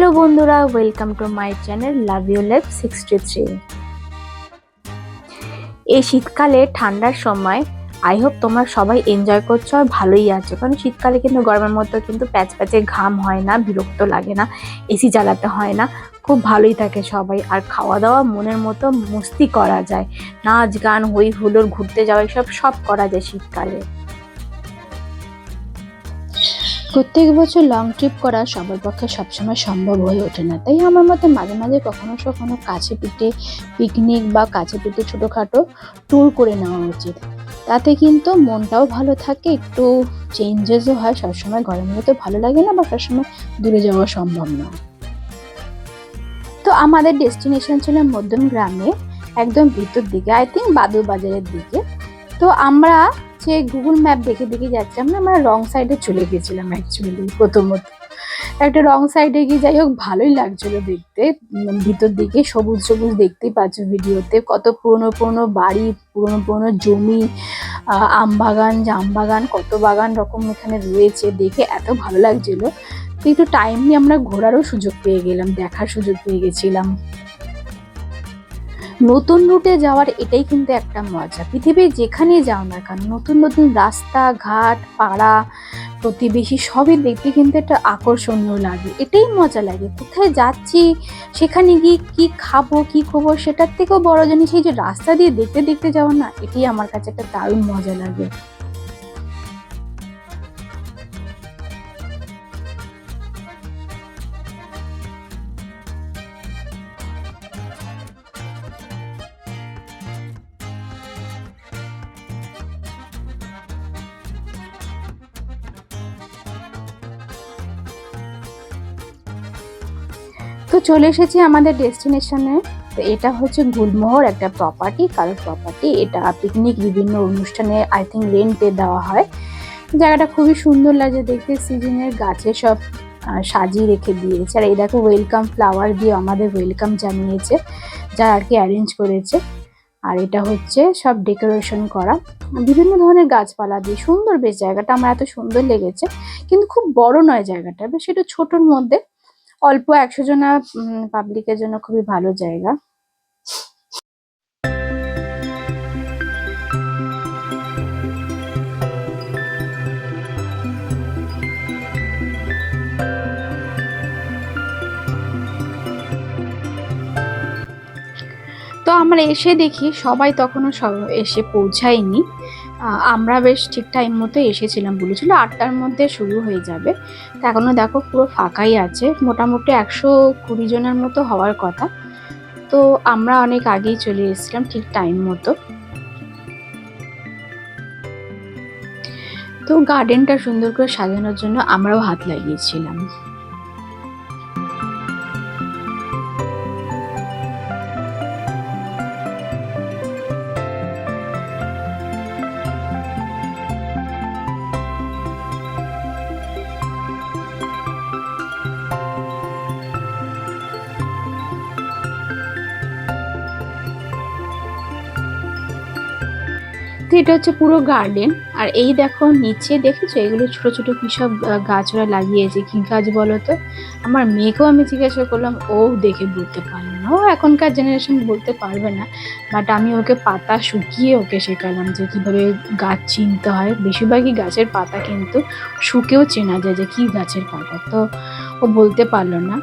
Hello বন্ধুরা welcome to my channel love you life sixty three এই শীতকালে ঠান্ডার সময় আই হোপ তোমরা সবাই এনজয় করছ আর ভালোই আছো। কারণ শীতকালে কিন্তু গরমের মতো কিন্তু প্যাচ প্যাচে ঘাম হয় না, বিরক্ত লাগে না এসি চালাতে হয় না। খুব ভালোই থাকে সবাই আর খাওয়া দাওয়া মনের মতো মস্তি করা যায়। নাচ গান হই হুলোর ঘুরতে যাওয়া, এসব সব করা যায় শীতকালে। প্রত্যেক বছর লং ট্রিপ করা সবার পক্ষে সবসময় সম্ভব হয়ে ওঠে না। তাই আমার মতে মাঝে মাঝে কখনো কখনো কাছে পিঠে পিকনিক বা কাছে পিঠে ছোটোখাটো ট্যুর করে নেওয়া উচিত। তাতে কিন্তু মনটাও ভালো থাকে, একটু চেঞ্জেসও হয়। সবসময় ঘরের মধ্যে তো ভালো লাগে না বা সবসময় দূরে যাওয়া সম্ভব নয়। তো আমাদের ডেস্টিনেশন ছিল মধ্যম গ্রামে, একদম ভিতর দিকে আই থিঙ্ক বাদুর বাজারের দিকে। তো আমরা যে গুগল ম্যাপ দেখে দেখে যাচ্ছিলাম না, আমরা রং সাইডে চলে গেছিলাম অ্যাকচুয়ালি প্রথমত একটা রং সাইডে গিয়ে যাই হোক, ভালোই লাগছিল দেখতে। ভিতর দিকে সবুজ সবুজ দেখতেই পাচ্ছ ভিডিওতে, কত পুরনো পুরনো বাড়ি, পুরনো পুরনো জমি আম বাগান, জাম বাগান, কত বাগান রকম এখানে রয়েছে, দেখে এত ভালো লাগছিল। তো একটু টাইম নিয়ে আমরা ঘোরারও সুযোগ পেয়ে গেলাম, দেখার সুযোগ পেয়ে গেছিলাম। নতুন রুটে যাওয়ার এটাই কিন্তু একটা মজা। পৃথিবীর যেখানে যাও না কেন, নতুন নতুন রাস্তা, ঘাট, পাড়া, প্রতিবেশী সবই দেখতে কিন্তু একটা আকর্ষণীয় লাগে। এটাই মজা লাগে। কোথায় যাচ্ছি, সেখানে গিয়ে কি খাব, কি খবর সেটার থেকেও বড় জিনিস এই যে রাস্তা দিয়ে দেখতে দেখতে যাওয়া না, এটাই আমার কাছে একটা দারুণ মজা লাগে। চলে এসেছি আমাদের ডেস্টিনেশনে। তো এটা হচ্ছে গুলমোহর, একটা প্রপার্টি কারোর প্রপার্টি এটা পিকনিক বিভিন্ন অনুষ্ঠানে আই থিঙ্ক রেন্টে দেওয়া হয়। জায়গাটা খুবই সুন্দর লাগে দেখতে, সিজনের গাছে সব সাজিয়ে রেখে দিয়েছে। আর দেখো ওয়েলকাম ফ্লাওয়ার দিয়ে আমাদের ওয়েলকাম জানিয়েছে, যা আর কি অ্যারেঞ্জ করেছে। আর এটা হচ্ছে সব ডেকোরেশন করা। বিভিন্ন ধরনের গাছপালা দিয়ে সুন্দর বেশ জায়গাটা। আমার এত সুন্দর লেগেছে, কিন্তু খুব বড় নয় জায়গাটা, বেশ একটু ছোটোর মধ্যে। অল্প একশো জনা পাবলিকের জন্য খুবই ভালো জায়গা। তো আমরা এসে দেখি সবাই তখনও এসে পৌঁছায়নি। আমরা বেশ ঠিক টাইম মতো এসেছিলাম, বলেছিল। আটটার মধ্যে শুরু হয়ে যাবে। তো এখনও দেখো পুরো ফাঁকাই আছে। মোটামুটি একশো কুড়ি জনের মতো হওয়ার কথা। তো আমরা অনেক আগেই চলে এসেছিলাম, ঠিক টাইম মতো। তো গার্ডেনটা সুন্দর করে সাজানোর জন্য আমরাও হাত লাগিয়েছিলাম। তো এটা হচ্ছে পুরো গার্ডেন আর এই দেখো নিচে দেখেছ? এগুলো ছোট ছোট কি সব আহ, গাছ ওরা লাগিয়েছে। কি গাছ বলো তো? আমার মেয়েকেও আমি জিজ্ঞাসা করলাম ও দেখে বলতে পারল না। ও এখনকার জেনারেশন বলতে পারবে না। বাট আমি ওকে পাতা শুকিয়ে ওকে শেখালাম যে কীভাবে গাছ চিনতে হয়। বেশিরভাগই গাছের পাতা কিন্তু শুকেও চেনা যায় যে কি গাছের পাতা। তো ও বলতে পারল না।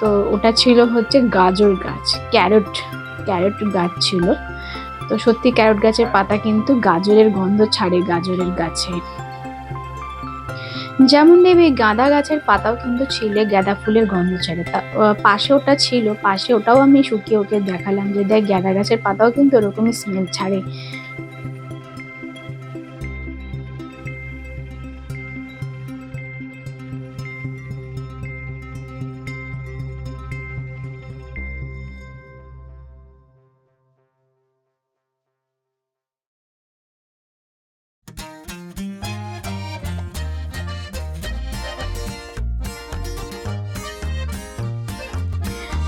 তো ওটা ছিল হচ্ছে গাজর গাছ। ক্যারট ক্যারট গাছ ছিল। তো সত্যি ক্যারট গাছের পাতা কিন্তু গাজরের গন্ধ ছাড়ে গাজরের গাছে। যেমন দেবে গাঁদা গাছের পাতাও কিন্তু ছিলে গাঁদা ফুলের গন্ধ ছাড়ে। তা পাশে ওটা ছিল, পাশে ওটাও আমি শুকিয়ে ওকে দেখালাম যে দেখ গাঁদা গাছের পাতাও কিন্তু ওরকমই স্মেল ছাড়ে।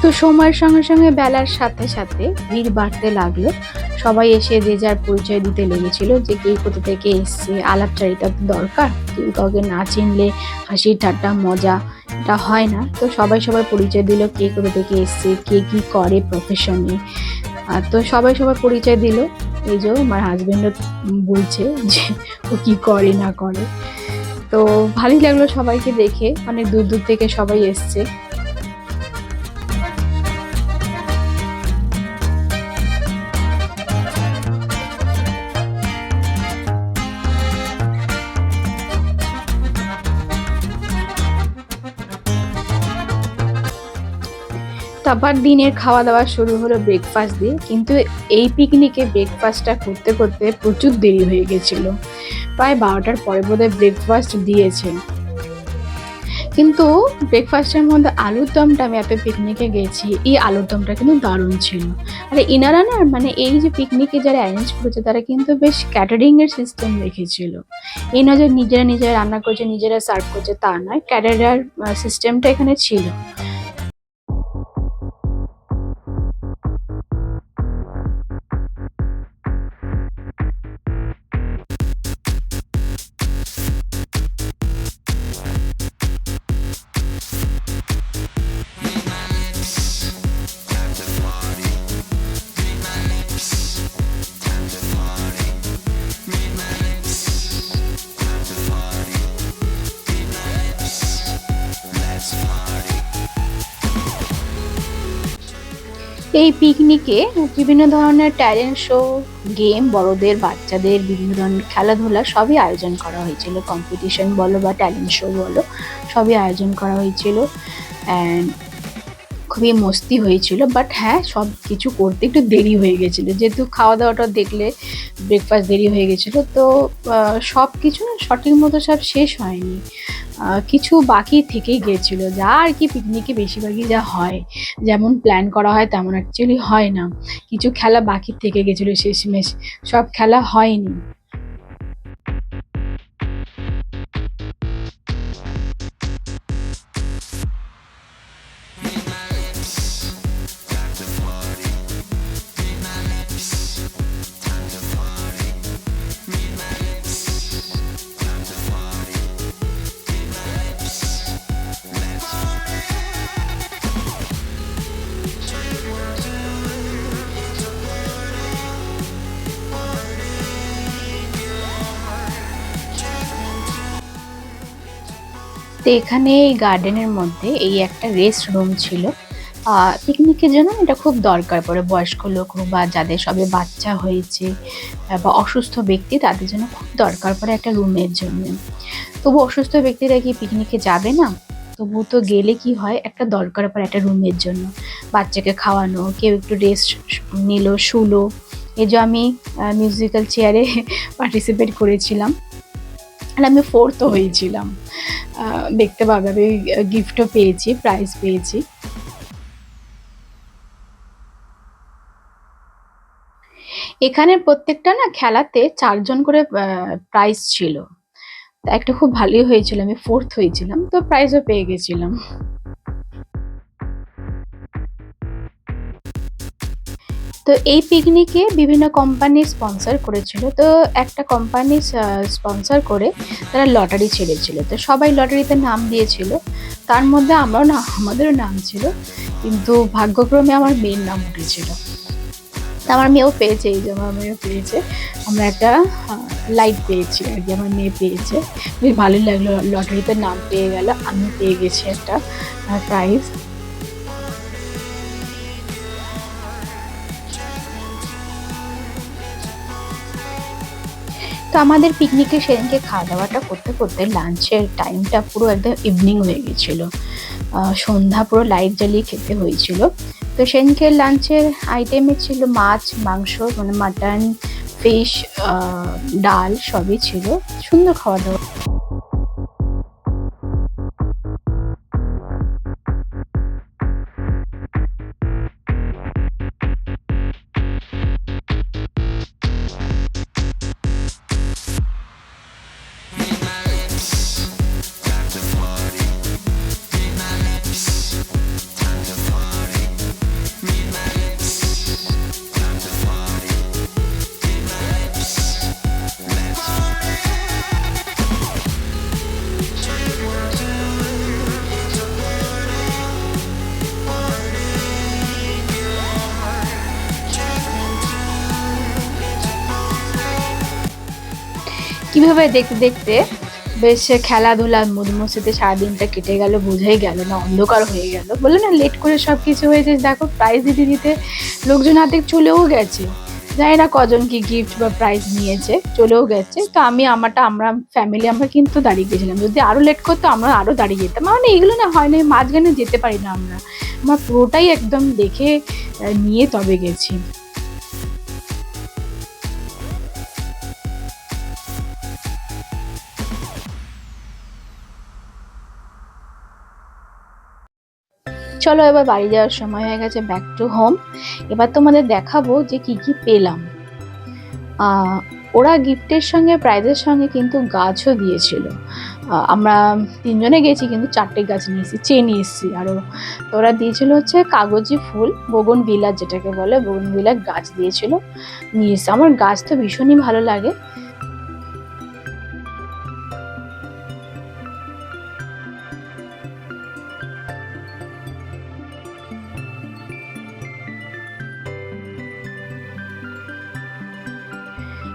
তো সময়ের সঙ্গে সঙ্গে বেলার সাথে সাথে ভিড় বাড়তে লাগল। সবাই এসে যে যার পরিচয় দিতে লেগেছিল যে কে কোথা থেকে এসছে আলাপচারিতা তো দরকার। কেউ কাউকে না চিনলে হাসি ঠাট্টা, মজা এটা হয় না। তো সবাই সবাই পরিচয় দিল কে কোথা থেকে এসছে, কে কি করে প্রফেশনে তো সবাই সবাই পরিচয় দিল। এই যে আমার হাজবেন্ডও বলছে যে ও কি করে, না করে। তো ভালোই লাগল সবাইকে দেখে। অনেক দূর দূর থেকে সবাই এসছে। তারপর দিনের খাওয়া দাওয়া শুরু হলো ব্রেকফাস্ট দিয়ে, কিন্তু এই পিকনিকে ব্রেকফাস্টটা করতে করতে প্রচুর দেরি হয়ে গেছিল। প্রায় বারোটার পরে বোধহয় ব্রেকফাস্ট দিয়েছে কিন্তু ব্রেকফাস্টের মধ্যে আলুর দমটা আমি এত পিকনিকে গেছি, এই আলুর দমটা কিন্তু দারুণ ছিল। আর এনারা না মানে এই যে পিকনিকে যারা অ্যারেঞ্জ করেছে, তারা কিন্তু বেশ ক্যাটারিং এর সিস্টেম রেখেছিল। এই নয় যে নিজেরা নিজেরা রান্না করছে, নিজেরা সার্ভ করছে, তা নয় ক্যাটারার সিস্টেমটা এখানে ছিল। এই পিকনিকে বিভিন্ন ধরনের ট্যালেন্ট শো গেম বড়দের, বাচ্চাদের, বিভিন্ন ধরনের খেলাধুলা সবই আয়োজন করা হয়েছিল। কম্পিটিশন বলো বা ট্যালেন্ট শো বলো, সবই আয়োজন করা হয়েছিল। অ্যান্ড খুবই মস্তি হয়েছিল। বাট হ্যাঁ সব কিছু করতে একটু দেরি হয়ে গেছিল। যেহেতু খাওয়া দাওয়াটা দেখলে ব্রেকফাস্ট দেরি হয়ে গেছিল, তো সব কিছু সঠিক মতো সব শেষ হয়নি। কিছু বাকি থেকেই গিয়েছিল। যা আর কি পিকনিকে বেশিরভাগই যা হয়, যেমন প্ল্যান করা হয় তেমন অ্যাকচুয়ালি হয় না। কিছু খেলা বাকি থেকে গেছিল শেষমেশ। সব খেলা হয়নি। তো এখানে এই গার্ডেনের মধ্যে এই একটা রেস্ট রুম ছিল। পিকনিকের জন্য এটা খুব দরকার পড়ে। বয়স্ক লোক বা যাদের সবে বাচ্চা হয়েছে বা অসুস্থ ব্যক্তি তাদের জন্য খুব দরকার পড়ে একটা রুমের জন্য। তবু অসুস্থ ব্যক্তিরা কি পিকনিকে যাবে না? তবু তো গেলে কি হয়? একটা দরকার পড়ে একটা রুমের জন্য। বাচ্চাকে খাওয়ানো, কেউ একটু রেস্ট নিল, শুলো। এই যে আমি মিউজিক্যাল চেয়ারে পার্টিসিপেট করেছিলাম। আর আমি ফোর্থ হয়েছিলাম। দেখতে পাবে, আমি গিফটও পেয়েছি প্রাইজ পেয়েছি। এখানে প্রত্যেকটা না খেলাতে চারজন করে প্রাইজ ছিল। একটা খুব ভালোই হয়েছিল, আমি ফোর্থ হয়েছিলাম, তো প্রাইজও পেয়ে গেছিলাম। তো এই পিকনিকে বিভিন্ন কোম্পানি স্পন্সর করেছিল। তো একটা কোম্পানি স্পন্সর করে তারা লটারি ছেড়েছিল। তো সবাই লটারিতে নাম দিয়েছিল। তার মধ্যে আমরাও না, আমাদেরও নাম ছিল। কিন্তু ভাগ্যক্রমে আমার মেয়ের নাম উঠেছিল। তা আমার মেয়েও পেয়েছে, এই যে আমার মেয়েও পেয়েছে। আমরা একটা লাইট পেয়েছি আর কি, আমার মেয়ে পেয়েছে। বেশ ভালোই লাগল লটারিতে নাম পেয়ে গেল, আমি পেয়ে গেছি একটা প্রাইজ তো আমাদের পিকনিকে সেদিনকে খাওয়া দাওয়াটা করতে করতে লাঞ্চের টাইমটা পুরো একদম ইভিনিং হয়ে গেছিল। সন্ধ্যা পুরো লাইট জ্বালিয়ে খেতে হয়েছিল। তো সেদিনকে লাঞ্চের আইটেমে ছিল মাছ, মাংস মানে মাটন ফিশ ডাল সবই ছিল। সুন্দর খাওয়া দাওয়া। কীভাবে দেখতে দেখতে বেশ খেলাধুলা মধুমসিতে সারাদিনটা কেটে গেল, বোঝাই গেল না, অন্ধকার হয়ে গেল। বলল না লেট করে সব কিছু হয়েছে, দেখো প্রাইজ দিতে দিতে লোকজন হাতে চলেও গেছে। জানি না কজন কি গিফট বা প্রাইজ নিয়েছে, চলেও গেছে। তো আমি আমারটা, আমরা ফ্যামিলি আমরা কিন্তু দাঁড়িয়ে গেছিলাম। যদি আরও লেট করতো, আমরা আরও দাঁড়িয়ে যেতাম। মানে এগুলো না হয় না মাঝখানে যেতে পারি না আমরা। আমরা পুরোটাই একদম দেখে নিয়ে তবে গেছি। চলো এবার বাড়ি যাওয়ার সময় হয়ে গেছে ব্যাক টু হোম এবার তোমাদের দেখাবো যে কি কি পেলাম। ওরা গিফটের সঙ্গে প্রাইজের সঙ্গে কিন্তু গাছও দিয়েছিল। আমরা তিনজনে গেছি, কিন্তু চারটে গাছ নিয়ে এসেছি, চেয়ে নিয়ে এসেছি। আরও তো ওরা দিয়েছিল হচ্ছে কাগজি ফুল, বগন বিলার যেটাকে বলে, বগন বিলার গাছ দিয়েছিল, নিয়ে এসেছি। আমার গাছ তো ভীষণই ভালো লাগে।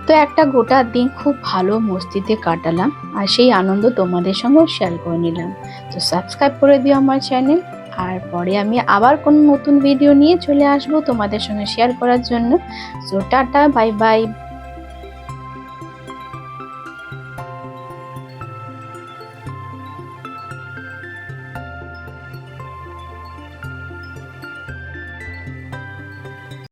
তো একটা গোটা দিন খুব ভালো মস্তিতে কাটালাম আর সেই আনন্দ তোমাদের সঙ্গেও শেয়ার করে নিলাম। তো সাবস্ক্রাইব করে দিও আমার চ্যানেল আর পরে আমি আবার কোন নতুন ভিডিও নিয়ে চলে আসব তোমাদের সঙ্গে শেয়ার করার জন্য। So tata bye bye